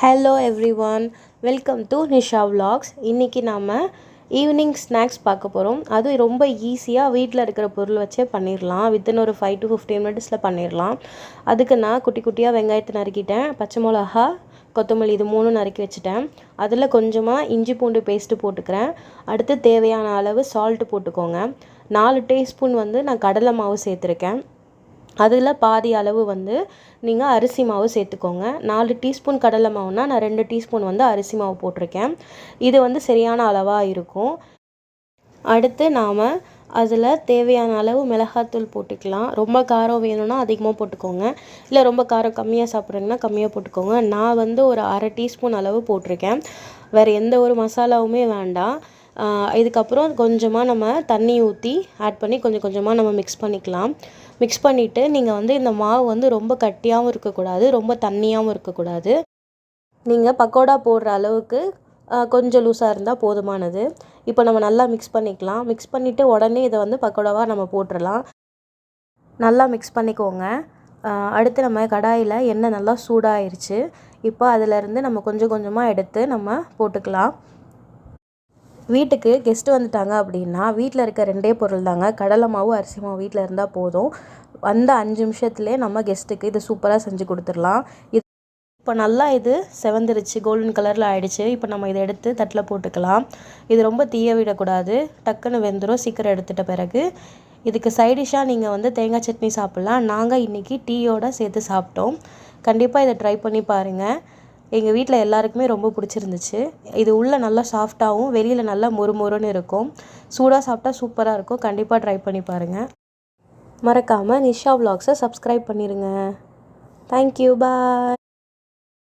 Hello everyone welcome to Nisha vlogs இன்றைக்கி நாம் evening snacks பார்க்க போகிறோம் அதுவும் ரொம்ப ஈஸியாக வீட்டில் இருக்கிற பொருள் வச்சே பண்ணிடலாம் வித்தின் ஒரு ஃபைவ் டு ஃபிஃப்டீன் மினிட்ஸில் பண்ணிடலாம் அதுக்கு நான் குட்டி குட்டியாக வெங்காயத்தை நறுக்கிட்டேன். பச்சை மிளகா கொத்தமல்லி இது மூணும் நறுக்கி வச்சுட்டேன். அதில் கொஞ்சமாக இஞ்சி பூண்டு பேஸ்ட்டு போட்டுக்கிறேன். அடுத்து தேவையான அளவு சால்ட்டு போட்டுக்கோங்க. நாலு டீஸ்பூன் வந்து நான் கடலை மாவு சேர்த்துருக்கேன். அதில் பாதி அளவு வந்து நீங்கள் அரிசி மாவு சேர்த்துக்கோங்க. நாலு டீஸ்பூன் கடலை மாவுனா நான் ரெண்டு டீஸ்பூன் வந்து அரிசி மாவு போட்டிருக்கேன். இது வந்து சரியான அளவாக இருக்கும். அடுத்து நாம் அதில் தேவையான அளவு மிளகாத்தூள் போட்டுக்கலாம். ரொம்ப காரம் வேணும்னா அதிகமாக போட்டுக்கோங்க. இல்லை ரொம்ப காரம் கம்மியாக சாப்பிட்றீங்கன்னா கம்மியாக போட்டுக்கோங்க. நான் வந்து ஒரு அரை டீஸ்பூன் அளவு போட்டிருக்கேன். வேறு எந்த ஒரு மசாலாவுமே வேண்டாம். இதுக்கப்புறம் கொஞ்சமாக நம்ம தண்ணி ஊற்றி ஆட் பண்ணி கொஞ்சம் கொஞ்சமாக நம்ம மிக்ஸ் பண்ணிக்கலாம். மிக்ஸ் பண்ணிவிட்டு நீங்கள் வந்து இந்த மாவு வந்து ரொம்ப கட்டியாகவும் இருக்கக்கூடாது ரொம்ப தண்ணியாகவும் இருக்கக்கூடாது. நீங்கள் பக்கோடா போடுற அளவுக்கு கொஞ்சம் லூஸாக இருந்தால் போதுமானது. இப்போ நம்ம நல்லா மிக்ஸ் பண்ணிக்கலாம். மிக்ஸ் பண்ணிவிட்டு உடனே இதை வந்து பக்கோடாவாக நம்ம போட்டுடலாம் நல்லா மிக்ஸ் பண்ணிக்கோங்க. அடுத்து நம்ம கடாயில் எண்ணெய் நல்லா சூடாயிருச்சு. இப்போ அதிலேருந்து நம்ம கொஞ்சம் கொஞ்சமாக எடுத்து நம்ம போட்டுக்கலாம். வீட்டுக்கு கெஸ்ட்டு வந்துட்டாங்க அப்படின்னா வீட்டில் இருக்க ரெண்டே பொருள் தாங்க. கடலை மாவு அரிசி மாவு வீட்டில் இருந்தால் போதும். வந்த அஞ்சு நிமிஷத்துலேயே நம்ம கெஸ்ட்டுக்கு இது சூப்பராக செஞ்சு கொடுத்துடலாம். இது இப்போ நல்லா இது செவந்துருச்சு. கோல்டன் கலரில் ஆயிடுச்சு. இப்போ நம்ம இதை எடுத்து தட்டில் போட்டுக்கலாம். இது ரொம்ப தீய விடக்கூடாது. டக்குன்னு வெந்துடும் சீக்கிரம் எடுத்துட்ட பிறகு. இதுக்கு சைடிஷாக நீங்கள் வந்து தேங்காய் சட்னி சாப்பிட்லாம். நாங்கள் இன்றைக்கி டீயோடு சேர்த்து சாப்பிட்டோம். கண்டிப்பாக இதை ட்ரை பண்ணி பாருங்கள் எங்கள் வீட்டில் எல்லாருக்குமே ரொம்ப பிடிச்சிருந்துச்சு. இது உள்ளே நல்லா சாஃப்டாகவும் வெளியில் நல்லா மொறுமொறுன்னு இருக்கும். சூடாக சாப்பிட்டா சூப்பராக இருக்கும். கண்டிப்பாக ட்ரை பண்ணி பாருங்கள் மறக்காமல் நிஷா vlogs-அ சப்ஸ்கிரைப் பண்ணிடுங்க தேங்க்யூ பாய்